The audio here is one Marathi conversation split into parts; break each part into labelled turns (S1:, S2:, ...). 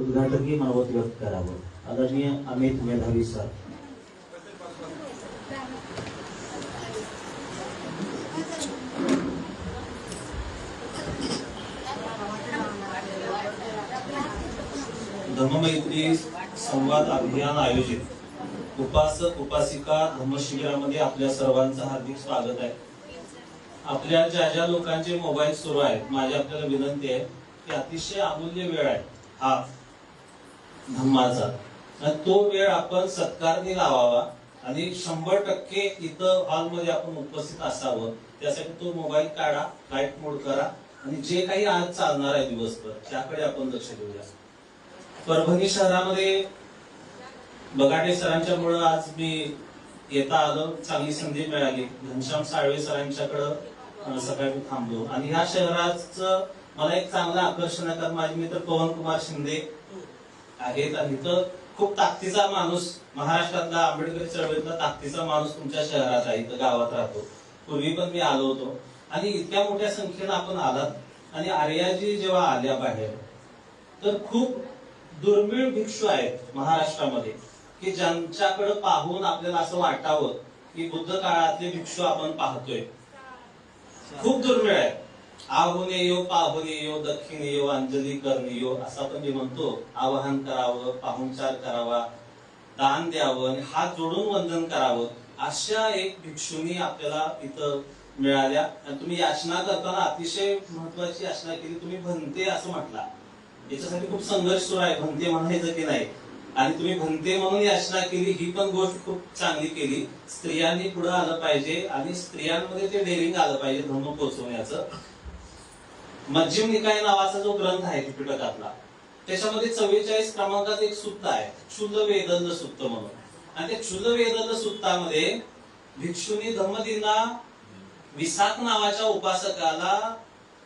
S1: उद्घाटकी मनोगत व्यक्त करावं. आदरणीय अमित मेधावी सर.
S2: धर्ममैत्री संवाद अभियान आयोजित. उपासक उपासिका धर्मशिबिरामध्ये आपल्या सर्वांचं हार्दिक स्वागत आहे. आपल्या ज्या ज्या लोकांचे मोबाईल सुरू आहेत माझी आपल्याला विनंती आहे की अतिशय अमूल्य वेळ आहे हा धम्माचा. तो वेळ आपण सत्कारने लावावा आणि शंभर टक्के इथं हॉलमध्ये आपण उपस्थित असावं. त्यासाठी तो मोबाईल काढा फ्लाईट मोड करा आणि जे काही आज चालणार आहे दिवसभर त्याकडे आपण लक्ष देऊया. परभणी शहरामध्ये बगाटे सरांच्या मुळे आज मी येता आलो चांगली संधी मिळाली. घनश्याम साळवे सरांच्याकडं सकाळी मी थांबलो. आणि ह्या शहराचं मला एक चांगलं आकर्षण आहे कारण माझे मित्र पवन कुमार शिंदे आहेत आणि इथं खूप ताकदीचा माणूस महाराष्ट्रातला आंबेडकरी चळवळीतला ताकदीचा माणूस तुमच्या शहरात आहे इथं गावात राहतो. पूर्वी पण मी आलो होतो. आणि इतक्या मोठ्या संख्येनं आपण आलात आणि आर्याजी जेव्हा आल्या बाहेर तर खूप दुर्मिळ भिक्षू आहेत महाराष्ट्रामध्ये की ज्यांच्याकडे पाहून आपल्याला असं वाटावं की बुद्ध काळातले भिक्षू आपण पाहतोय. खूप दुर्मिळ आहे आहुनेयो पाहुनेयो दक्षिणेयो अंजली करणे असं आपण जे म्हणतो आवाहन करावं पाहुणचार करावा दान द्यावं आणि हात जोडून वंदन करावं अशा एक भिक्षुनी आपल्याला इथं मिळाल्या. आणि तुम्ही याचना करताना अतिशय महत्वाची याचना केली तुम्ही भंते असं म्हटला. याच्यासाठी खूप संघर्ष सुरू आहे भंते म्हणायचं की नाही. आणि तुम्ही भंते म्हणून याचना केली ही पण गोष्ट खूप चांगली केली. स्त्रियांनी पुढे आलं पाहिजे आणि स्त्रियांमध्ये ते डेअरिंग आलं पाहिजे धर्म पोहोचवण्याचं. मध्यम निकाय नावाचा जो ग्रंथ आहे त्रिपिटकातला त्याच्यामध्ये चव्वेचाळीस क्रमांकाचं एक सुत्त आहे क्षुल्ल वेदल सुत्त म्हणून. आणि त्या क्षुल्ल वेदंड सुत्तामध्ये भिक्षुनी धम्मदिना विसाक नावाच्या उपासकाला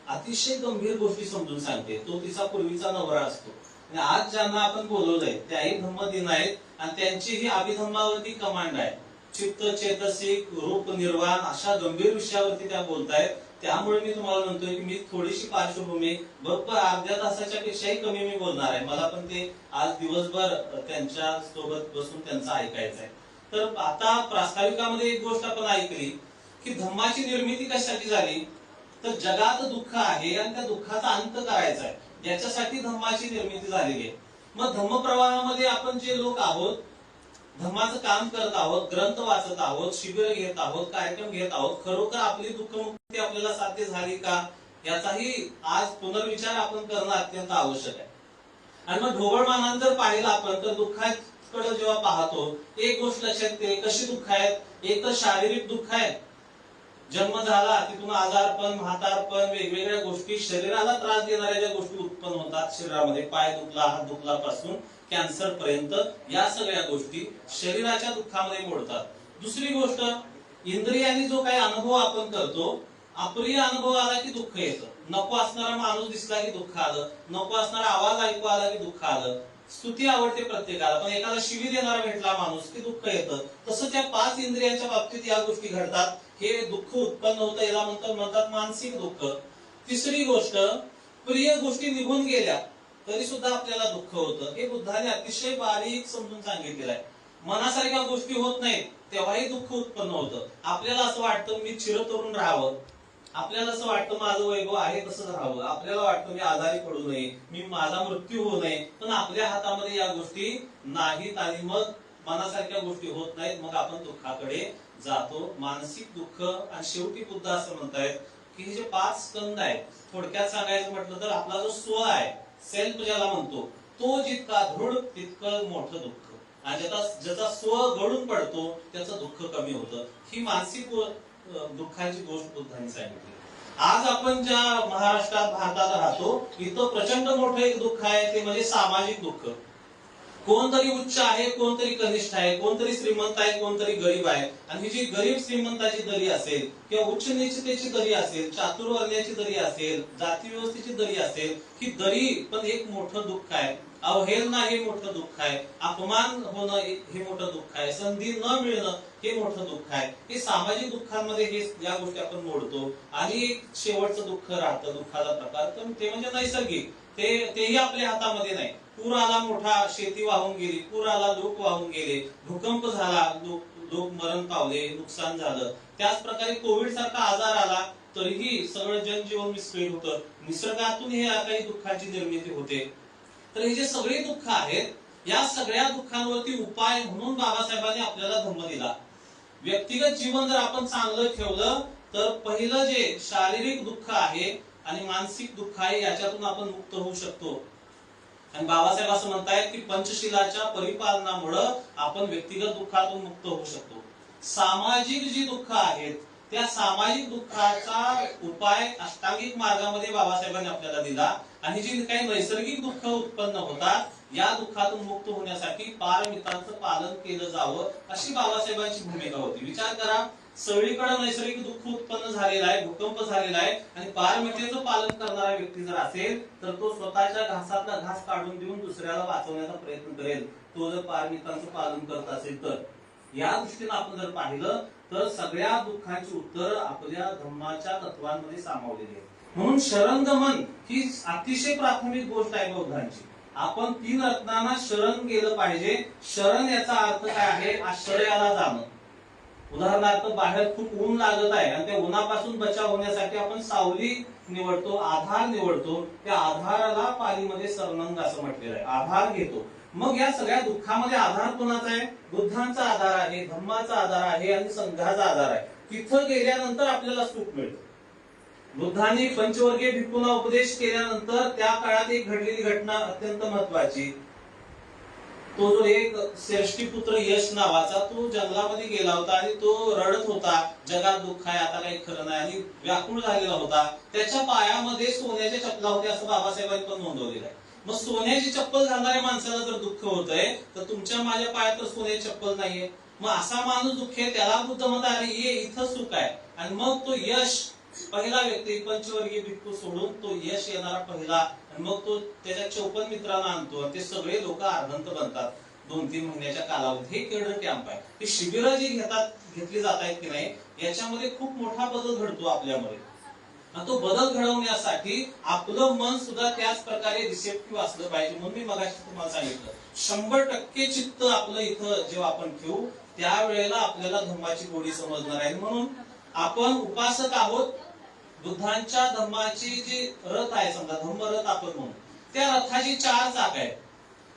S2: अतिशय गंभीर गोष्टी समजून सांगते. तो तिचा पूर्वीचा नवरा असतो. आणि आज ज्यांना आपण बोलवलंय त्याही धम्मदिन आहेत आणि त्यांची ही अभिधम्मावरती कमांड आहे. चित्त चेतसिक रूप निर्वाण अशा गंभीर विषयावरती त्या बोलतायत. त्यामुळे मी तुम्हाला म्हणतोय की मी थोडीशी पार्श्वभूमी बरोबर अर्ध्या तासाच्या पेक्षाही कमी मी बोलणार आहे. मला पण ते आज दिवसभर त्यांच्यासोबत बसून त्यांचं ऐकायचं आहे. तर आता प्रास्ताविकामध्ये एक गोष्ट आपण ऐकली की धम्माची निर्मिती कशासाठी झाली? तर जगात दुःख आहे आणि त्या दुःखाचा अंत करायचा आहे. याच्यासाठी धम्माची निर्मिती झालेली आहे. मग धम्म प्रवाहामध्ये आपण जे लोक आहोत धर्माचं काम करत आहोत ग्रंथ वाचत आहोत शिबिर घेत आहोत कार्यक्रम घेत आहोत खरोखर आपली दुःखमुक्ती आपल्याला साध्य झाली का? याचाही आज पुनर्विचार आपण करणं अत्यंत आवश्यक आहे. आणि मग ढोबळमानान जर पाहिलं आपण तर दुःखाकडे जेव्हा पाहतो एक गोष्ट लक्षात येते कशी दुःख आहेत? एक तर शारीरिक दुःख आहे जन्म झाला तिथून आजारपण म्हातारपण वेगवेगळ्या गोष्टी शरीराला त्रास देणाऱ्या ज्या गोष्टी उत्पन्न होतात शरीरामध्ये पाय दुखला हात दुखला पासून कॅन्सर पर्यंत या सगळ्या गोष्टी शरीराच्या दुःखामध्ये मोडतात. दुसरी गोष्ट इंद्रियांनी जो काही अनुभव आपण करतो अप्रिय अनुभव आला की दुःख येतं. नको असणारा माणूस दिसला की दुःख आलं. नको असणारा आवाज ऐकू आला की दुःख आलं. स्तुती आवडते प्रत्येकाला पण एखादा शिवी देणारा भेटला माणूस की दुःख येतं. तसं त्या पाच इंद्रियांच्या बाबतीत या गोष्टी घडतात. हे दुःख उत्पन्न होतं याला म्हणतात म्हणतात मानसिक दुःख. तिसरी गोष्ट प्रिय गोष्टी निघून गेल्या. तरी सुद्धा आपल्याला दुःख होतं. हे बुद्धाने अतिशय बारीक समजून सांगितलेलं आहे. मनासारख्या गोष्टी होत नाहीत तेव्हाही दुःख उत्पन्न होतं. आपल्याला असं वाटतं मी चिरतरुण राहावं. आपल्याला असं वाटतं माझं वैभव आहे तसंच राहावं. आपल्याला वाटतं मी आजारी पडू नये मी माझा मृत्यू होऊ नये. पण आपल्या हातामध्ये या गोष्टी नाहीत आणि मग मनासारख्या गोष्टी होत नाहीत. मग आपण दुःखाकडे जातो. मानसिक दुःख आणि शेवटी बुद्ध असं म्हणतायत की हे जे पाच स्कंद आहेत थोडक्यात सांगायचं म्हटलं तर आपला जो स्व आहे सेल्फ ज्याला म्हणतो तो जितका दृढ तितकं मोठं दुःख. आणि ज्याचा ज्याचा स्व गळून पडतो त्याचं दुःख कमी होतं. ही मानसिक दुःखाची गोष्ट बुद्धांनी सांगितली. आज आपण ज्या महाराष्ट्रात भारतात राहतो इथं प्रचंड मोठं एक दुःख आहे ते म्हणजे सामाजिक दुःख. कोणतरी उच्च आहे कोणतरी कनिष्ठ आहे कोणतरी श्रीमंत आहे कोणतरी गरीब आहे. आणि ही जी गरीब श्रीमंताची दरी असेल किंवा उच्च निश्चितेची दरी असेल चातुर्वर्ण्याची दरी असेल जाती व्यवस्थेची दरी असेल ही दरी पण एक मोठं दुःख आहे. अवहेलना हे मोठं दुःख आहे. अपमान होणं हे मोठं दुःख आहे. संधी न मिळणं हे मोठं दुःख आहे. हे सामाजिक दुःखांमध्ये हे या गोष्टी आपण मोडतो. आणि एक शेवटचं दुःख राहतं दुःखाचा प्रकार. तर ते म्हणजे नैसर्गिक. ते तेही आपल्या हातामध्ये नाही. पूर आला मोठा शेती वाहून गेली पूर आला लोक वाहून गेले भूकंप झाला लोक लोक मरण पावले नुकसान झालं. त्याच प्रकारे कोविड सारखा आजार आला तरीही सगळं जनजीवन विस्कळीत होतं. निसर्गातून हे काही दुःखाची निर्मिती होते. तर हे जे सगळे दुःख आहेत या सगळ्या दुःखांवरती उपाय म्हणून बाबासाहेबांनी आपल्याला धम्म दिला. व्यक्तिगत जीवन जर आपण चांगलं ठेवलं तर पहिलं जे शारीरिक दुःख आहे आणि मानसिक दुःख आहे याच्यातून आपण मुक्त होऊ शकतो. आणि बाबासाहेब असं म्हणतायत की पंचशिलाच्या परिपालनामुळं आपण व्यक्तिगत दुःखातून मुक्त होऊ शकतो. सामाजिक जी दुःख आहेत त्या सामाजिक दुःखाचा उपाय अष्टांगिक मार्गामध्ये बाबासाहेबांनी आपल्याला दिला. आणि जी काही नैसर्गिक दुःख उत्पन्न होतात या दुःखातून मुक्त होण्यासाठी पारमितांचं पालन केलं जावं अशी बाबासाहेबांची भूमिका होती. विचार करा सगळीकडे नैसर्गिक दुःख उत्पन्न झालेलं आहे भूकंप झालेला आहे आणि पारमितीचं पालन करणारा व्यक्ती जर असेल तर तो स्वतःच्या घासातला घास काढून देऊन दुसऱ्याला वाचवण्याचा प्रयत्न करेल. तो जर पारमितांचं पालन करत असेल तर. या दृष्टीनं आपण जर पाहिलं तर सगळ्या दुःखांची उत्तर आपल्या धर्माच्या तत्वांमध्ये सामावलेली आहे म्हणून शरणगमन ही अतिशय प्राथमिक गोष्ट आहे बौद्धांची. आपण तीन रत्नांना शरण गेलं पाहिजे. शरण याचा अर्थ काय आहे? आश्रयाला जाणं. उदाहरणार्थ बाहेर खूप ऊन लागत आहे आणि त्या उन्हापासून बचाव होण्यासाठी आपण सावली निवडतो आधार निवडतो. त्या आधाराला पालीमध्ये सरनंग असं म्हटलेलं आहे. आधार घेतो. मग या सगळ्या दुःखामध्ये आधार कोणाचा आहे? बुद्धांचा आधार आहे धम्माचा आधार आहे आणि संघाचा आधार आहे. तिथं गेल्यानंतर आपल्याला सुख मिळतं. बुद्धांनी पंचवर्गीय भिक्खूंना उपदेश केल्यानंतर त्या काळात एक घडलेली घटना अत्यंत महत्वाची तो जो एक श्रेष्ठी पुत्र यश नावाचा तो जंगलामध्ये गेला होता आणि तो रडत होता जगात दुःख आहे आता काही खरं नाही. आणि व्याकुळ झालेला होता. त्याच्या पायामध्ये सोन्याच्या चपला होत्या असं बाबासाहेबांनी पण नोंदवलेलं आहे. मग सोन्याची चप्पल घालणाऱ्या माणसाला जर दुःख होत आहे तर तुमच्या माझ्या पायात तर सोन्याची चप्पल नाहीये. मग असा माणूस दुःख आहे त्याला बुद्ध म्हणतात अरे ये इथं सुख आहे. आणि मग तो यश पहिला व्यक्ती पंचवर्गीय भिक्खू सोडून तो यश येणारा पहिला आणि मग तो त्याच्या चौपन्न मित्रांना आणतो आणि ते सगळे लोक अर्धंत बनतात. दोन तीन महिन्याच्या कालावधीत. हे केरळ कॅम्प आहे. ते शिबिरं जी घेतात घेतली जात आहेत की नाही याच्यामध्ये खूप मोठा बदल घडतो आपल्यामध्ये. आणि तो बदल घडवण्यासाठी आपलं मन सुद्धा त्याच प्रकारे रिसेप्टिव्ह असलं पाहिजे. म्हणून मी मगाशी तुम्हाला सांगितलं शंभर टक्के चित्त आपलं इथं जेव्हा आपण ठेवू त्यावेळेला आपल्याला धर्माची गोडी समजणार आहे. म्हणून आपण उपासक आहोत बुद्धांच्या धर्माची जी रथ आहे समजा धम्मरथ आपण म्हणू त्या रथाची चार चाक आहेत.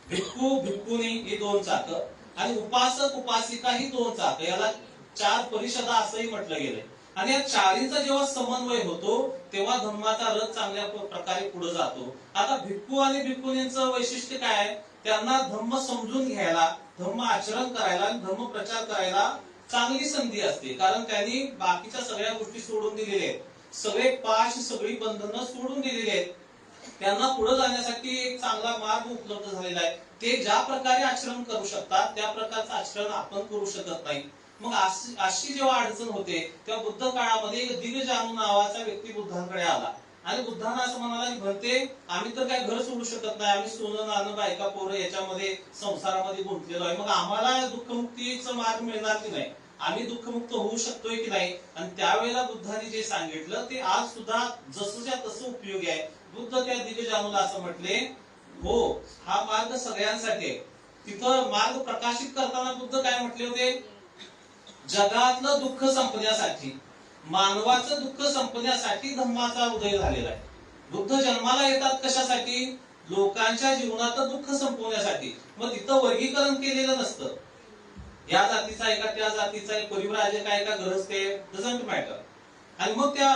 S2: भिक्खू भिक्खुनी ही दोन चाक आणि उपासक उपासिका ही दोन चाक. याला चार परिषदा असंही म्हटलं गेलंय. आणि या चारींचा जेव्हा समन्वय होतो तेव्हा धर्माचा रथ चांगल्या प्रकारे पुढे जातो. आता भिक्खू आणि भिक्खुनींचं वैशिष्ट्य काय आहे? त्यांना धम्म समजून घ्यायला धम्म आचरण करायला धर्म धम्म प्रचार करायला चांगली संधी असते. कारण त्यांनी बाकीच्या सगळ्या गोष्टी सोडून दिलेल्या आहेत. सगळे पाश सगळी बंधनं सोडून दिलेली आहेत. त्यांना पुढे जाण्यासाठी एक चांगला मार्ग उपलब्ध झालेला आहे. ते ज्या प्रकारे आचरण करू शकतात त्या प्रकारचं आचरण आपण करू शकत नाही. मग अशी जेव्हा अडचण होते तेव्हा बुद्ध काळामध्ये एक दिगजानू नावाचा व्यक्ती बुद्धांकडे आला. आणि बुद्धांना असं म्हणाला की भरते आम्ही तर काय घर सोडू शकत नाही. आम्ही सोनं नाणं बायका पोरं याच्यामध्ये संसारामध्ये गुंतलेलो आहे. मग आम्हाला दुःखमुक्तीचा मार्ग मिळणार की नाही? आम्ही दुःखमुक्त होऊ शकतोय की नाही? आणि त्यावेळेला बुद्धांनी जे सांगितलं ते आज सुद्धा जसंच्या तसं उपयोगी आहे. बुद्ध त्या दिव्यजानूला असं म्हटले हो हा मार्ग सगळ्यांसाठी आहे. तिथं मार्ग प्रकाशित करताना बुद्ध काय म्हटले होते? जगातलं दुःख संपण्यासाठी मानवाचं दुःख संपण्यासाठी धम्माचा उदय झालेला आहे. बुद्ध जन्माला येतात कशासाठी? लोकांच्या जीवनात दुःख संपवण्यासाठी. मग तिथं वर्गीकरण केलेलं नसतं. या जातीचा आहे का त्या जातीचा आहे परिव्राजक आहे का गरज ते डझंट मॅटर आणि मग त्या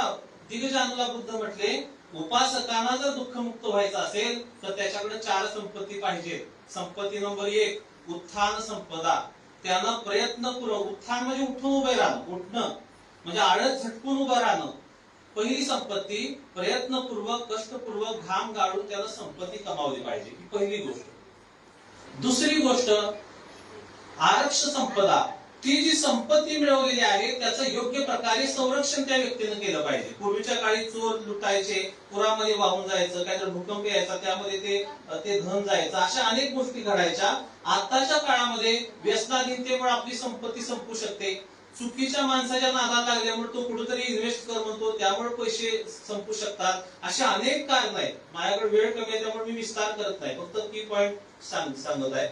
S2: दिगजानुला बुद्ध म्हटले उपासकांना जर दुःखमुक्त व्हायचं असेल तर त्याच्याकडे चार संपत्ती पाहिजे संपत्ती नंबर एक उत्थान संपदा. त्यांना प्रयत्नपूर्वक उत्थान म्हणजे उठून उभे राहणं उठणं. म्हणजे आळस झटकून उभं राहणं. पहिली संपत्ती प्रयत्नपूर्वक कष्टपूर्वक घाम गाळून त्याला संपत्ती कमावली पाहिजे ही पहिली गोष्ट. दुसरी गोष्ट आरक्ष संपदा ती जी संपत्ती मिळवलेली आहे त्याचं योग्य प्रकारे संरक्षण त्या व्यक्तीनं केलं पाहिजे. पूर्वीच्या काळी चोर लुटायचे पुरामध्ये वाहून जायचं काहीतरी भूकंप यायचा त्यामध्ये ते ते धन जायचं अशा अनेक गोष्टी घडायच्या. आताच्या काळामध्ये व्यसनाधीनतेमुळे आपली संपत्ती संपू शकते. चुकीच्या माणसाच्या नादाला लागल्यामुळे तो कुठेतरी इन्व्हेस्ट कर म्हणतो त्यामुळे पैसे संपू शकतात. अशा अनेक कारण आहेत. माझ्याकडे वेळ कमी आहे त्यामुळे मी विस्तार करत नाही. फक्त की पॉइंट सांग सांगत आहे.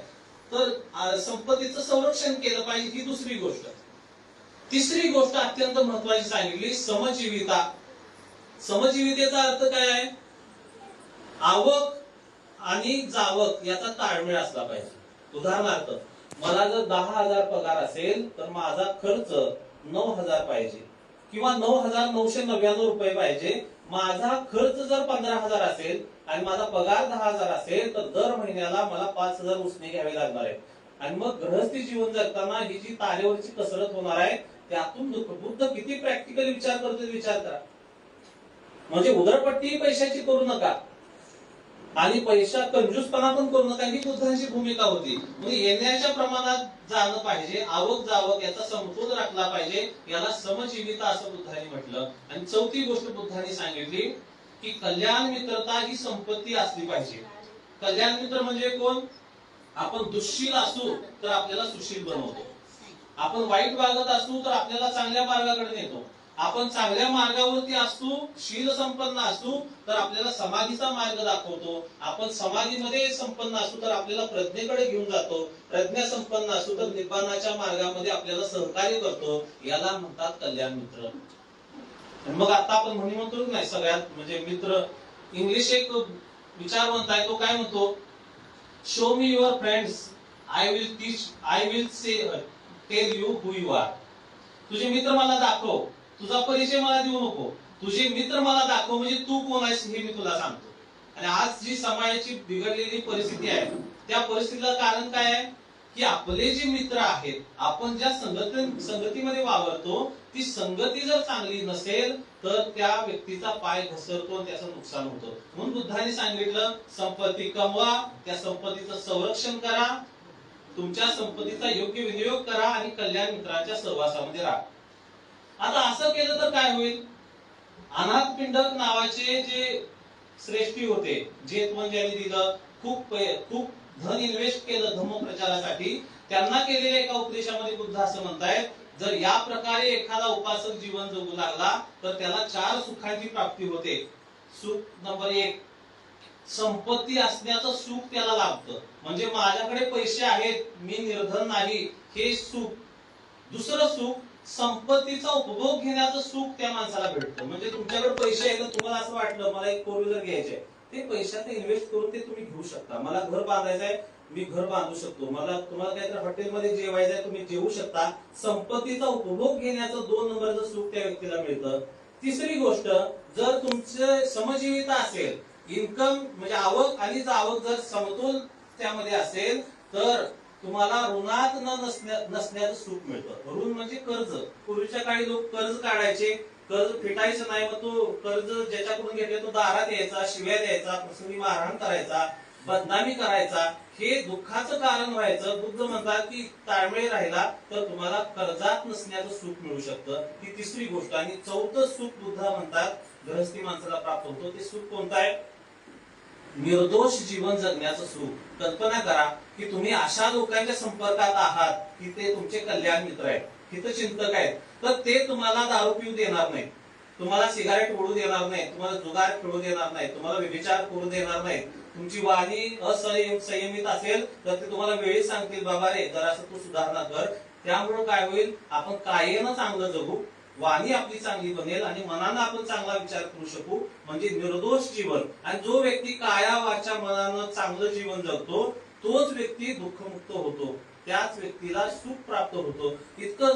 S2: तर संपत्तीचं संरक्षण केलं पाहिजे ही दुसरी गोष्ट. तिसरी गोष्ट अत्यंत महत्वाची सांगितली समजीविता. समजीवितेचा अर्थ काय आहे? आवक आणि जावक याचा ताळमेळ असला पाहिजे. उदाहरणार्थ मला जर दहा हजार पगार असेल तर माझा खर्च नऊ हजार पाहिजे. किंवा नऊ हजार नऊशे नव्याण्णव रुपये पाहिजे माझा खर्च जर पंधरा हजार असेल आणि माझा पगार दहा हजार असेल तर दर महिन्याला मला पाच हजार उसने घ्यावे लागणार आहे आणि मग ग्रहस्थी जीवन जगताना ही जी तारेवरची कसरत होणार आहे त्यातून बुद्ध किती प्रॅक्टिकली विचार करतो विचार करा. म्हणजे उदरपट्टी पैशाची करू नका. आणि पैसा कंजूसपणा पण करू नका ही बुद्धांची भूमिका होती. म्हणजे येण्याच्या प्रमाणात जाणं पाहिजे आवक जावक याचा समतोल राखला पाहिजे याला समजीविता असं बुद्धांनी म्हटलं. आणि चौथी गोष्ट बुद्धांनी सांगितली की कल्याण मित्रता ही संपत्ती असली पाहिजे. कल्याण मित्र म्हणजे कोण? आपण दुःशील असू तर आपल्याला सुशील बनवतो. आपण वाईट वागत असू तर आपल्याला चांगल्या मार्गाकडे नेतो. आपण चांगल्या मार्गावरती असू शील संपन्न असू तर आपल्याला समाधीचा मार्ग दाखवतो. आपण समाधीमध्ये संपन्न असू तर आपल्याला प्रज्ञेकडे घेऊन जातो. प्रज्ञा संपन्न असू तर निब्बाणाच्या मार्गामध्ये आपल्याला सहकार्य करतो. याला म्हणतात कल्याण मित्र. मग आता आपण म्हणून म्हणतो नाही सगळ्यात म्हणजे मित्र. इंग्लिश एक विचारवंत आहे तो काय म्हणतो? Show me your friends I will teach I will say tell you who you are तुझे मित्र मला दाखव. तुझा परिचय मला देऊ नको. तुझे मित्र मला दाखव म्हणजे तू कोण आहेस हे मी तुला सांगतो. आणि आज जी समाजाची बिघडलेली परिस्थिती आहे त्या परिस्थितीला कारण काय आहे? की आपले जे मित्र आहेत आपण ज्या संगती संगतीमध्ये वावरतो ती संगती जर चांगली नसेल तर त्या व्यक्तीचा पाय घसरतो त्याचं नुकसान होतं. म्हणून बुद्धाने सांगितलं संपत्ती कमवा त्या संपत्तीचं संरक्षण करा तुमच्या संपत्तीचा योग्य विनियोग करा आणि कल्याण मित्रांच्या सहवासामध्ये राहा. आता असं केलं तर काय होईल? अनाथ पिंडक नावाचे जे श्रेष्ठी होते जे ज्यांनी दिलं खूप खूप धन इन्व्हेस्ट केलं धम्म प्रचारासाठी त्यांना केलेल्या एका उपदेशामध्ये बुद्ध असं म्हणतायत जर या प्रकारे एखादा उपासक जीवन जगू लागला तर त्याला चार सुखांची प्राप्ती होते. सुख नंबर एक संपत्ती असण्याचं सुख त्याला लाभतं. म्हणजे माझ्याकडे पैसे आहेत मी निर्धन नाही हे सुख. दुसरं सुख संपत्तीचा उपभोग घेण्याचं सुख त्या माणसाला भेटतं. म्हणजे तुमच्याकडे पैसे आहे तर तुम्हाला असं वाटलं मला एक फोर व्हीलर घ्यायचे ते पैशात इन्व्हेस्ट करून ते तुम्ही घेऊ शकता. मला घर बांधायचं आहे मी घर बांधू शकतो. मला तुम्हाला काहीतरी हॉटेलमध्ये जेवायचं आहे तुम्ही जेवू शकता. संपत्तीचा उपभोग घेण्याचं दोन नंबरचं सुख त्या व्यक्तीला मिळतं. तिसरी गोष्ट जर तुमचं समजीविता असेल इन्कम म्हणजे आवक आणि आवक जर समतोल त्यामध्ये असेल तर तुम्हाला ऋणात न नसण्या नसण्याचं सुख मिळतं. ऋण म्हणजे कर्ज. पूर्वीच्या काळी लोक कर्ज काढायचे कर्ज फिटायचं नाही मग तो कर्ज ज्याच्याकडून घेतले तो दारात यायचा शिव्या द्यायचा प्रसंगी मारहाण करायचा बदनामी करायचा. हे दुःखाचं कारण व्हायचं. बुद्ध म्हणतात की ताळमेळ राहिला तर तुम्हाला कर्जात नसण्याचं सुख मिळू शकतं. ही तिसरी गोष्ट. आणि चौथं सुख बुद्ध म्हणतात गृहस्थी माणसाला प्राप्त होतो. ते सुख कोणतं आहे? निर्दोष जीवन जगण्याचं सुख. कल्पना करा की तुम्ही अशा लोकांच्या संपर्कात आहात की ते तुमचे कल्याण मित्र आहेत हित चिंतक आहेत. तर ते तुम्हाला दारू पिऊ देणार नाही तुम्हाला सिगारेट ओढू देणार नाही तुम्हाला जुगार खेळू देणार नाही तुम्हाला विचार करू देणार नाही तुमची वाणी असंयम संयमित असेल तर ते तुम्हाला वेळी सांगतील बाबा रे जरासं तू सुधारणा कर. त्यामुळे काय होईल? आपण कायेनं चांगलं जगू वाणी आपली चांगली बनेल आणि मनानं आपण चांगला विचार करू शकू म्हणजे निर्दोष जीवन. आणि जो व्यक्ती काया वाच्या मनानं चांगलं जीवन जगतो तोच व्यक्ती दुःखमुक्त होतो. त्याच व्यक्तीला सुख प्राप्त होतो. इतकं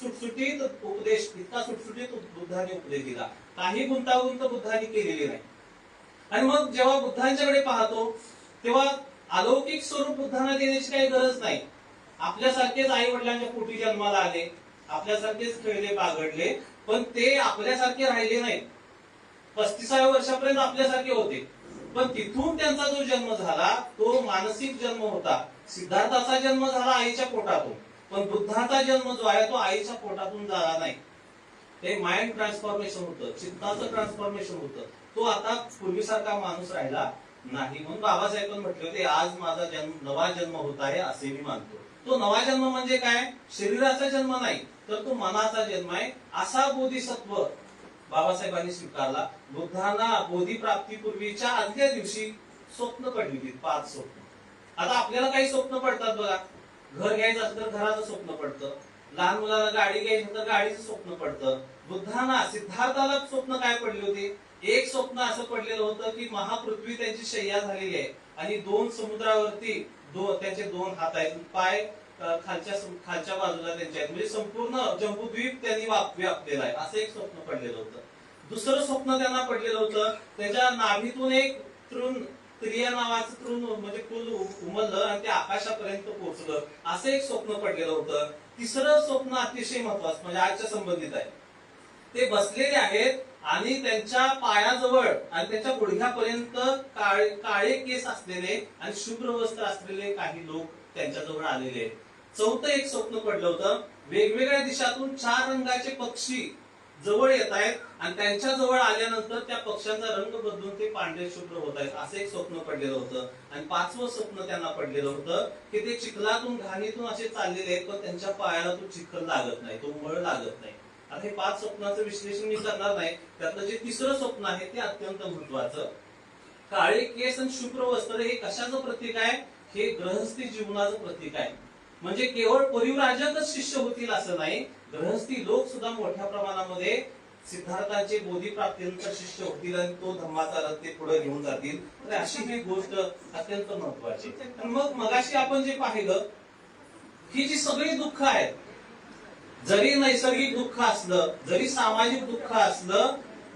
S2: सुटसुटीत उपदेश इतका सुटसुटीत बुद्धाने उपदेश दिला. काही गुंतागुंत बुद्धाने केलेली नाही. आणि मग जेव्हा बुद्धांच्याकडे पाहतो तेव्हा अलौकिक स्वरूप बुद्धांना देण्याची काही गरज नाही. आपल्यासारखेच आई वडिलांच्या पोटी जन्माला आले. आपल्यासारखेच खेळले पागडले पण ते आपल्यासारखे राहिले नाहीत. पस्तीसाव्या वर्षापर्यंत आपल्यासारखे होते. पण तिथून त्यांचा जो जन्म झाला तो मानसिक जन्म होता. सिद्धार्थाचा जन्म झाला आईच्या पोटातून. पण बुद्धाचा जन्म जो आहे तो आईच्या पोटातून झाला नाही. ते माइंड ट्रान्सफॉर्मेशन होतं चित्ताचं ट्रान्सफॉर्मेशन होतं. तो आता पूर्वीसारखा माणूस राहिला नाही म्हणून बाबासाहेब पण म्हटले होते आज माझा जन्म नवा जन्म होत आहे असे मी मानतो. तो नवा जन्म म्हणजे काय? शरीराचा जन्म नाही तर तो मनाचा जन्म आहे. असा बोधिसत्व बाबासाहेबांनी स्वीकारला. बुद्धांना बोधी प्राप्तीपूर्वीच्या आदल्या दिवशी स्वप्न पडली पाच स्वप्न. आता आपल्याला काही स्वप्न पडतात बघा. घर घ्यायचं असेल तर घराचं स्वप्न पडतं. लहान मुलाला गाडी घ्यायची तर गाडीचं स्वप्न पडतं. बुद्धांना सिद्धार्थाला स्वप्न काय पडले होते? एक स्वप्न असं पडलेलं होतं की महापृथ्वी त्यांची शय्या झालेली आहे. आणि दोन समुद्रावरती दोन त्यांचे दोन हात आहेत. पाय खालच्या खालच्या बाजूला त्यांचे आहेत. म्हणजे संपूर्ण जम्बूद्वीप त्यांनी व्याप- व्यापलेला आहे. असं एक स्वप्न पडलेलं होतं. दुसरं स्वप्न त्यांना पडलेलं होतं त्याच्या नाभीतून एक तृण त्रिया नावाचं तृण म्हणजे फुल उमललं आणि ते आकाशापर्यंत पोहोचलं. असं एक स्वप्न पडलेलं होतं. तिसरं स्वप्न अतिशय महत्वाचं म्हणजे आजच्या संबंधित आहे. ते बसलेले आहेत आणि त्यांच्या पायाजवळ आणि त्यांच्या गुडघ्यापर्यंत काळे काळे केस असलेले आणि शुभ्र वस्त्र असलेले काही लोक त्यांच्याजवळ आलेले आहेत. चौथं एक स्वप्न पडलं होतं. वेगवेगळ्या दिशातून चार रंगाचे पक्षी जवळ येत आहेत आणि त्यांच्या जवळ आल्यानंतर त्या पक्ष्यांचा रंग बदलून ते पांढरे शुभ्र होत आहेत. असं एक स्वप्न पडलेलं होतं. आणि पाचवं स्वप्न त्यांना पडलेलं होतं की ते चिखलातून घाणीतून असे चाललेले आहेत पण त्यांच्या पायाला तो चिखल लागत नाही तो मळ लागत नाही. आता हे पाच स्वप्नाचं विश्लेषण मी करणार नाही. त्यातलं जे तिसरं स्वप्न आहे ते अत्यंत महत्वाचं काळे केस आणि शुभ्र वस्त्र हे कशाचं प्रतीक आहे? हे ग्रहस्थी जीवनाचं प्रतीक आहे. म्हणजे केवळ परिव्राजकच शिष्य होतील असं नाही. ग्रहस्थी लोक सुद्धा मोठ्या प्रमाणामध्ये सिद्धार्थांचे बोधी प्राप्तीनंतर शिष्य होतील आणि तो धम्माचा रथ ते पुढे घेऊन जातील. तर अशी ही गोष्ट अत्यंत महत्वाची मग मगाशी आपण जे पाहिलं ही जी सगळी दुःख आहेत जरी नैसर्गिक दुःख असलं जरी सामाजिक दुःख असलं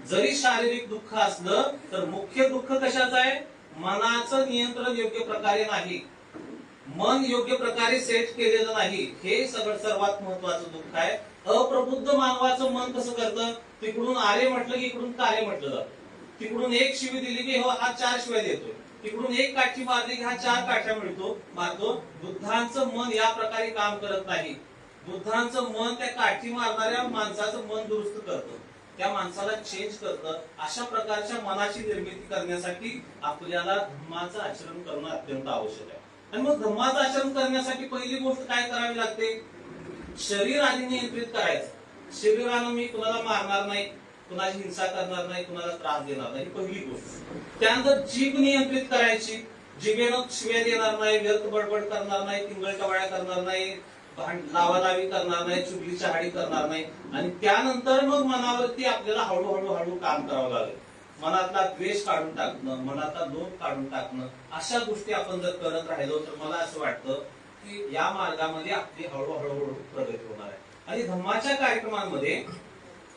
S2: जरी शारीरिक दुःख असलं तर मुख्य दुःख कशाचं आहे? मनाचं नियंत्रण योग्य प्रकारे नाही. मन योग्य प्रकारे सेट केलेलं नाही. हे सगळं सर्वात महत्वाचं दुःख आहे. अप्रबुद्ध मानवाचं मन कसं करतं? तिकडून आरे म्हटलं की इकडून कारे म्हटलं. जातं तिकडून एक शिवी दिली की हो हा चार शिवाय देतोय तिकडून एक काठी मारली की हा चार काठ्या मिळतो मारतो. बुद्धांचं मन या प्रकारे काम करत नाही. बुद्धांचं मन त्या काठी मारणाऱ्या माणसाचं मन दुरुस्त करतं. त्या माणसाला चेंज करतं. अशा प्रकारच्या मनाची निर्मिती करण्यासाठी आपल्याला धम्माचं आचरण करणं अत्यंत आवश्यक आहे. आणि मग धम्माचं आचरण करण्यासाठी पहिली गोष्ट काय करावी लागते? शरीर आधी नियंत्रित करायचं. शरीरानं मी कुणाला मारणार नाही कुणाची हिंसा करणार नाही कुणाला त्रास देणार नाही ही पहिली गोष्ट. त्यानंतर जीभ नियंत्रित करायची. जिभेनं शिव्या देणार नाही व्यर्थ बडबड करणार नाही तिंगळ टवाळ्या करणार नाही लावालावी करणार नाही चुगली चहाडी करणार नाही. आणि त्यानंतर मग मनावरती आपल्याला हळूहळू हळू काम करावं लागेल. मनातला द्वेष काढून टाकणं मनातला लोभ काढून टाकणं अशा गोष्टी आपण जर करत राहिलो तर मला असं वाटतं की या मार्गामध्ये आपली हळूहळू प्रगती होणार आहे. आणि धम्माच्या कार्यक्रमांमध्ये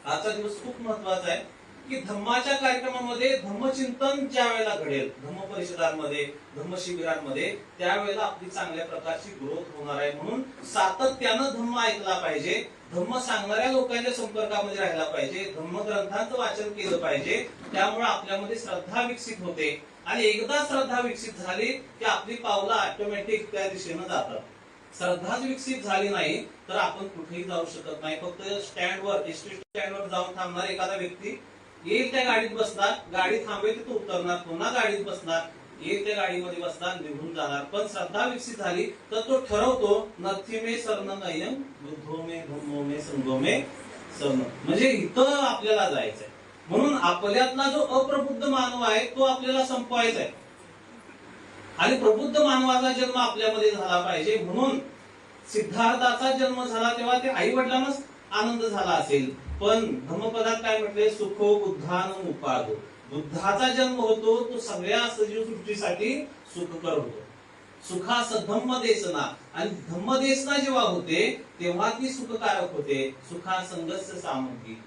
S2: आजचा दिवस खूप महत्त्वाचा आहे. की धम्माच्या कार्यक्रमामध्ये धम्मचिंतन ज्या वेळेला घडेल धम्म परिषदांमध्ये धम्म शिबिरांमध्ये त्यावेळेला आपली चांगल्या प्रकारची ग्रोथ होणार आहे म्हणून सातत्यानं धम्म ऐकला पाहिजे धम्म सांगणाऱ्या लोकांच्या संपर्कामध्ये राहिला पाहिजे धम्म ग्रंथांचं वाचन केलं पाहिजे त्यामुळे आपल्यामध्ये श्रद्धा विकसित होते. आणि एकदा श्रद्धा विकसित झाली की आपली पावलं ऑटोमॅटिक त्या दिशेनं जातात. श्रद्धाच विकसित झाली नाही तर आपण कुठेही जाऊ शकत नाही. फक्त स्टँडवर एसटी स्टँडवर जाऊन थांबणार एखादा व्यक्ती येईल त्या गाडीत बसणार गाडी थांबेल तिथं उतरणार पुन्हा गाडीत बसणार येईल त्या गाडीमध्ये बसणार निघून जाणार. पण श्रद्धा विकसित झाली तर तो ठरवतो नथी मे सर्ण नयम बुद्धो मे धम्मो मे संगो मे सर्ण म्हणजे इथं आपल्याला जायचंय. म्हणून आपल्यातला जो अप्रबुद्ध मानव आहे तो आपल्याला संपवायचा आहे. आणि प्रबुद्ध मानवाचा जन्म आपल्यामध्ये झाला पाहिजे. म्हणून सिद्धार्थाचा जन्म झाला तेव्हा ते आई वडिलांनाच आनंद झाला असेल. पण धम्मपदात काय म्हटले? सुखो बुद्धान उपादो. बुद्धाचा जन्म होतो तो सगळ्या सजीव सृष्टीसाठी सुखकर होतो. सुखास धम्म देसना आणि धम्म देसना जेव्हा होते तेव्हा ती सुखकारक होते. सुखा संघस्य सामग्री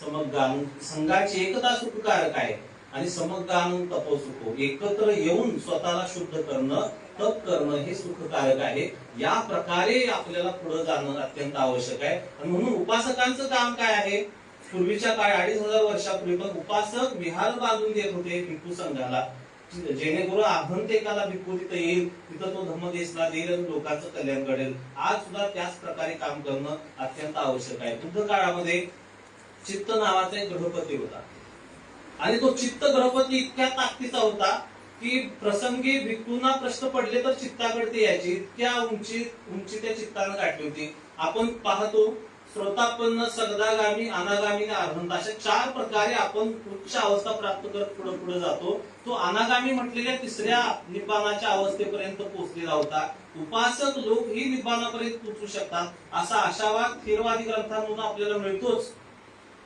S2: समगान संघाची एकता सुखकारक आहे. आणि समगान तपोसुखो एकत्र येऊन स्वतःला शुद्ध करणं तप करणं हे सुखकारक आहे. या प्रकारे आपल्याला पुढे जाणं अत्यंत आवश्यक आहे. आणि म्हणून उपासकांचं काम काय आहे? पूर्वीच्या काळी अडीच हजार वर्षापूर्वी पण उपासक विहार बांधून देत होते भिक्खू संघाला. जेणेकरून आभंतेकाला भिक्खू तिथं येईल तिथं तो धम्मदेशला देईल आणि लोकांचं कल्याण घडेल. आज सुद्धा त्याच प्रकारे काम करणं अत्यंत आवश्यक आहे. बुद्ध काळामध्ये चित्त नावाचा एक गृहपती होता. आणि तो चित्त ग्रहपती इतक्या ताकदीचा होता की प्रसंगी भिक्खूंना प्रश्न पडले तर चित्ताकडे यायची. इतक्या उंची उंची त्या चित्तानं गाठली होती. आपण पाहतो श्रोतापन्न सगदागामी अनागामी आणि अशा चार प्रकारे आपण उच्च अवस्था प्राप्त करत पुढे पुढे जातो. तो अनागामी म्हटलेल्या तिसऱ्या निबाणाच्या अवस्थेपर्यंत पोहोचलेला होता. उपासक लोक ही निब्बाणापर्यंत पोहोचू शकतात असा आशावाद थेरवादी ग्रंथांमधून आपल्याला मिळतोच.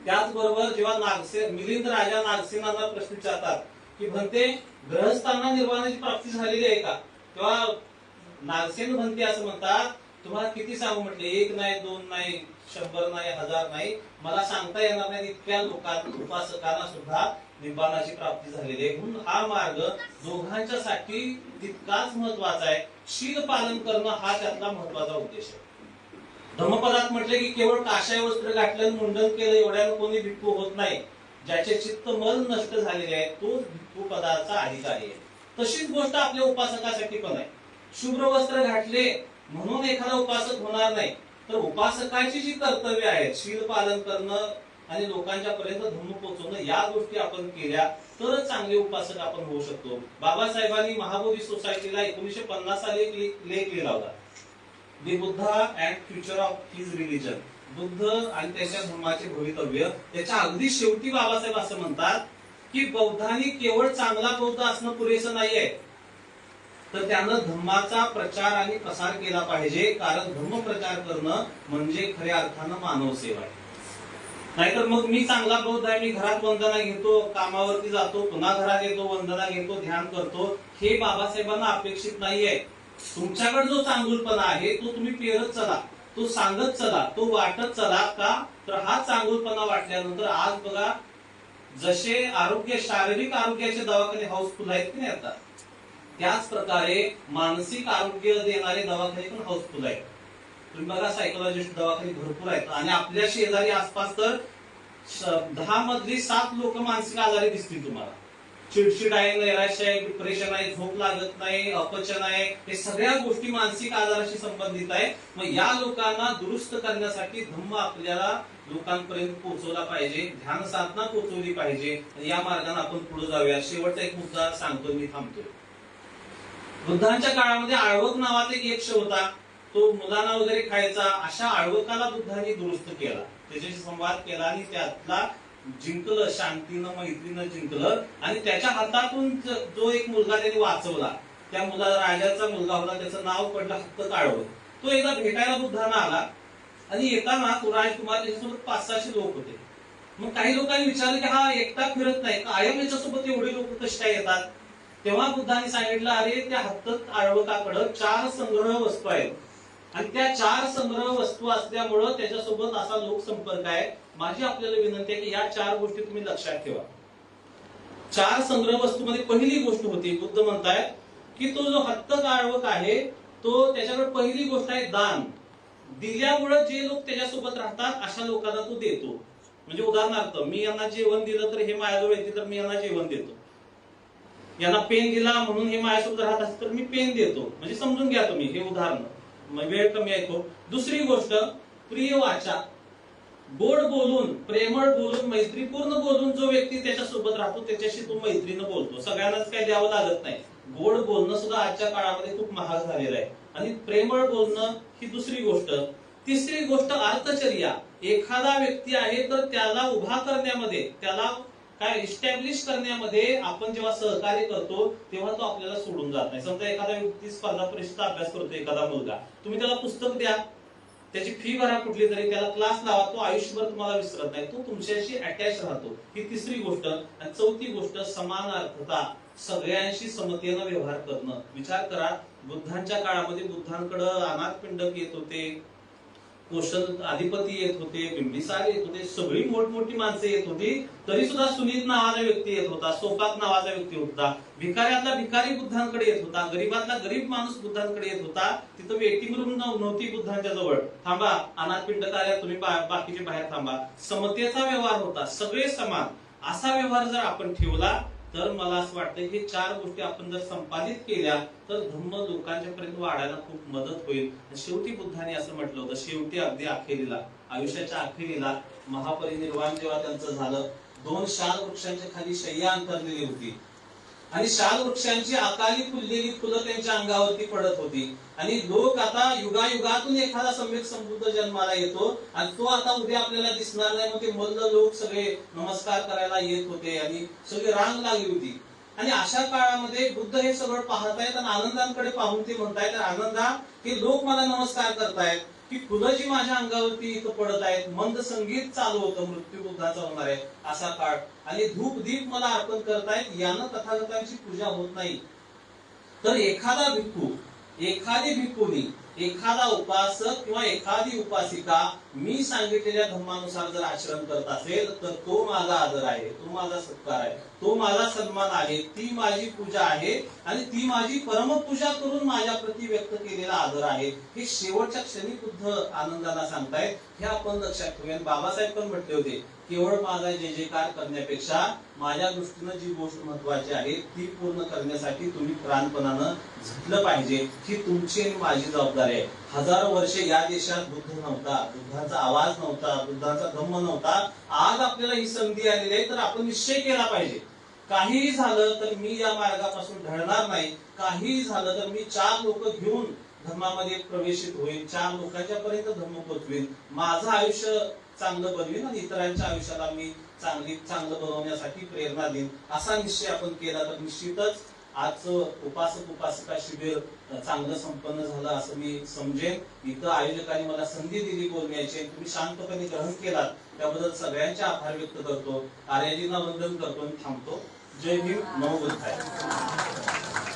S2: त्याचबरोबर जेव्हा नागसे मिलिंद राजा नागसेनाला प्रश्न विचारतात की म्हणते ग्रहस्थांना निर्वाणाची प्राप्ती झालेली आहे का? तेव्हा नागसेन म्हणते असं म्हणतात तुम्हाला किती सांगू म्हटले? एक नाही दोन नाही शंभर नाही हजार नाही. मला सांगता येणार नाही इतक्या लोकांना उपासकांना सुद्धा निर्वाणाची प्राप्ती झालेली आहे. म्हणून हा मार्ग दोघांच्यासाठी तितकाच महत्त्वाचा आहे. शील पालन करणं हा त्यातला महत्त्वाचा उद्देश आहे. धर्मपदात म्हटले की केवळ काशाय वस्त्र घातलं मुंडन केलं एवढ्यानं कोणी भिक्खू होत नाही. ज्याचे चित्त मल नष्ट झालेले आहे तोच भिक्खू पदाचा अधिकारी आहे. तशीच गोष्ट आपल्या उपासकासाठी पण आहे. शुभ्र वस्त्र घातले म्हणून एखादा उपासक होणार नाही. तर उपासकाची जी कर्तव्य आहेत शील पालन करणं आणि लोकांच्या पर्यंत धम्म पोहोचवणं या गोष्टी आपण केल्या तरच चांगले उपासक आपण होऊ शकतो. बाबासाहेबांनी महाबोधी सोसायटीला एकोणीशे पन्नास साली लेख- लेख लिहिला होता. The Buddha and future of his religion. Buddha आणि त्याच्या धर्माचे भवितव्य. त्याच्या अगदी शेवटी बाबासाहेब असं म्हणतात की बौद्धांनी केवळ चांगला बौद्ध असणं पुरेसं नाहीये. तर त्यानं धर्माचा प्रचार आणि प्रसार केला पाहिजे. कारण धर्म प्रचार करणं म्हणजे खऱ्या अर्थानं मानव सेवा. आहे नाहीतर मग मी चांगला बौद्ध आहे मी घरात वंदना घेतो कामावरती जातो पुन्हा घरात येतो वंदना घेतो ध्यान करतो. हे बाबासाहेबांना अपेक्षित नाहीये. तुमच्याकडे जो चांगुलपणा आहे तो तुम्ही पेरत चला. तो सांगत चला तो वाटत चला का? तर हा चांगुलपणा वाटल्यानंतर आज बघा जसे आरोग्य शारीरिक आरोग्याचे दवाखाने हाऊसफुल आहेत की नाही आता? त्याच प्रकारे मानसिक आरोग्य देणारे दवाखाने पण हाऊसफुल आहेत. तुम्ही बघा सायकोलॉजिस्ट दवाखाने भरपूर आहेत. आणि आपल्या शेजारी आसपास तर दहा मधली सात लोक मानसिक आजारी दिसतील तुम्हाला. चिडचिड आहे नैराश्य आहे डिप्रेशन आहे झोप लागत नाही अपचन आहे हे सगळ्या गोष्टी मानसिक आजाराशी संबंधित आहे. मग या लोकांना दुरुस्त करण्यासाठी धम्म आपल्याला लोकांपर्यंत पोहोचवला पाहिजे ध्यान साधना पोहोचवली पाहिजे. या मार्गाने आपण पुढे जाऊया. शेवटचा एक मुद्दा सांगतो मी थांबतोय. बुद्धांच्या काळामध्ये आळवक नावाचा एक यक्ष होता. तो मुलांना वगैरे खायचा. अशा आळवकाला बुद्धांनी दुरुस्त केला. त्याच्याशी संवाद केला आणि त्यातला जिंकलं शांतीनं मैत्रीनं जिंकलं आणि त्याच्या हातातून जो एक मुलगा त्याने वाचवला त्या मुला राजाचा मुलगा होता त्याचं नाव पडलं हक्क काळवत तो एकदा भेटायला बुद्धांना आला आणि येताना तो राजकुमार त्याच्यासोबत पाच सहाशे लोक होते. मग काही लोकांनी विचारलं की हा एकटा फिरत नाही कायम याच्यासोबत एवढे लोक कसे काय येतात? तेव्हा बुद्धांनी सांगितलं अरे त्या हत्तत आळवकाकडं चार संग्रह वस्तू आहेत. आणि त्या चार संग्रह वस्तू असल्यामुळं त्याच्यासोबत असा लोकसंपर्क आहे. माझी आपल्याला विनंती आहे की या चार गोष्टी तुम्ही लक्षात ठेवा. चार संग्रह वस्तूमध्ये पहिली गोष्ट होती बुद्ध म्हणतायत की तो जो हत्त गाळवक आहे तो त्याच्याकडे पहिली गोष्ट आहे दान. दिल्यामुळे जे लोक त्याच्यासोबत राहतात अशा लोकांना तो देतो. म्हणजे उदाहरणार्थ मी यांना जेवण दिलं तर हे माझ्याजवळ येते तर मी यांना जेवण देतो. यांना पेन दिला म्हणून हे माझ्यासोबत राहत असतील तर मी पेन देतो. म्हणजे समजून घ्या तुम्ही हे उदाहरण. वेळ कमी ऐकतो दुसरी गोष्ट प्रिय वाचा गोड बोलून प्रेमळ बोलून मैत्रीपूर्ण बोलून जो व्यक्ती त्याच्यासोबत राहतो त्याच्याशी तो मैत्रीनं बोलतो. सगळ्यांनाच काही द्यावं लागत नाही. गोड बोलणं सुद्धा आजच्या काळामध्ये खूप महाग झालेलं आहे. आणि प्रेमळ बोलणं ही दुसरी गोष्ट. तिसरी गोष्ट अर्थचर्या. एखादा व्यक्ती आहे तर त्याला उभा करण्यामध्ये त्याला काय इस्टॅब्लिश करण्यामध्ये आपण जेव्हा सहकार्य करतो तेव्हा तो आपल्याला सोडून जात नाही. समजा एखादा व्यक्ती स्पर्धा परीक्षेचा अभ्यास करतो एखादा मुलगा. तुम्ही त्याला पुस्तक द्या. त्याची फी भरा कुठली तरी त्याला क्लास लावा तो आयुष्यभर तुम्हाला विसरत नाही. तो तुमच्याशी अटॅच राहतो. ही तिसरी गोष्ट आणि चौथी गोष्ट समानार्थता. सगळ्यांशी समतेनं व्यवहार करणं. विचार करा बुद्धांच्या काळामध्ये बुद्धांकडं अनाथपिंडक येत होते. कोशल अधिपती येत होते बिंबिसार येत होते सगळी मोठमोठी माणसं येत होती तरी सुद्धा सुनीत नावाचा व्यक्ती येत होता सोपात नावाचा व्यक्ती होता भिकाऱ्यातला भिकारी बुद्धांकडे येत होता गरीबातला गरीब माणूस बुद्धांकडे येत होता तिथं वेटिंग रूम नव्हती बुद्धांच्या जवळ. थांबा अनाथपिंड कार्य तुम्ही बाकीचे बाहेर थांबा. समतेचा व्यवहार होता सगळे समान. असा व्यवहार जर आपण ठेवला तर मला असं वाटतं हे चार गोष्टी आपण जर संपादित केल्या तर धम्म लोकांच्या पर्यंत वाढायला खूप मदत होईल. शेवटी बुद्धाने असं म्हटलं होतं शेवटी अगदी अखेरीला आयुष्याच्या अखेरीला महापरिनिर्वाण जेव्हा त्यांचं झालं दोन शाल वृक्षांच्या खाली शय्या अंतरलेली होती. आणि शाल वृक्षांची अकाली फुललेली फुलं त्यांच्या अंगावरती पडत होती. आणि लोक आता युगायुगातून एखादा सम्यक समृद्ध जन्माला येतो आणि तो आता उद्या आपल्याला दिसणार नाही. मग ते मल्ल लोक सगळे नमस्कार करायला येत होते आणि सगळी रांग लागली होती. आणि अशा काळामध्ये बुद्ध हे सगळं पाहतायत आणि आनंदांकडे पाहून ते म्हणतायत आनंदा हे लोक मला नमस्कार करतायत. की फुलं जी माझ्या अंगावरती इथं पडत आहेत? मंद संगीत चालू होतं मृत्यू बुद्धाचा होणार आहे असा काळ. आणि धूप दीप मला अर्पण करतायत यानं तथागतांची पूजा होत नाही. तर एखादा भिक्खू एखादी भिक्खुनी एखादा उपासक किंवा एखादी उपासिका मी सांगितलेल्या धर्मानुसार जर आचरण करत असेल तर तो माझा आदर आहे तो माझा सत्कार आहे तो माझा सन्मान आहे ती माझी पूजा आहे आणि ती माझी परमपूजा करून माझ्या प्रती व्यक्त केलेला आदर आहे. हे शेवटच्या क्षणी बुद्ध आनंदाला सांगतायत. हे आपण लक्षात ठेवूया. बाबासाहेब पण म्हटले होते केवळ माझा जे जेकार करण्यापेक्षा माझ्या दृष्टीनं जी गोष्ट महत्वाची आहे ती पूर्ण करण्यासाठी तुम्ही प्राणपणानं झटलं पाहिजे ही तुमची आणि माझी जबाबदारी आहे. हजारो वर्षे या देशात बुद्ध नव्हता बुद्धाचा आवाज नव्हता बुद्धाचा धम्म नव्हता. आज आपल्याला ही संधी आलेली आहे तर आपण निश्चय केला पाहिजे. काहीही झालं तर मी या मार्गापासून ढळणार नाही. काहीही झालं तर मी चार लोक घेऊन धर्मामध्ये प्रवेशित होईल चार लोकांच्या पर्यंत धर्म पोचवेल माझं आयुष्य चांगलं बनवीन आणि इतरांच्या आयुष्याला मी चांगली चांगलं बनवण्यासाठी प्रेरणा देईन. असा निश्चय आपण केला तर निश्चितच आजचं उपासक उपासिका शिबिर चांगलं संपन्न झालं असं मी समजेन. इथं आयोजकांनी मला संधी दिली बोलण्याची तुम्ही शांतपणे ग्रहण केलात. त्याबद्दल सगळ्यांचे आभार व्यक्त करतो. आर्याजींना वंदन करतो आणि थांबतो. जय भीम नमो आहे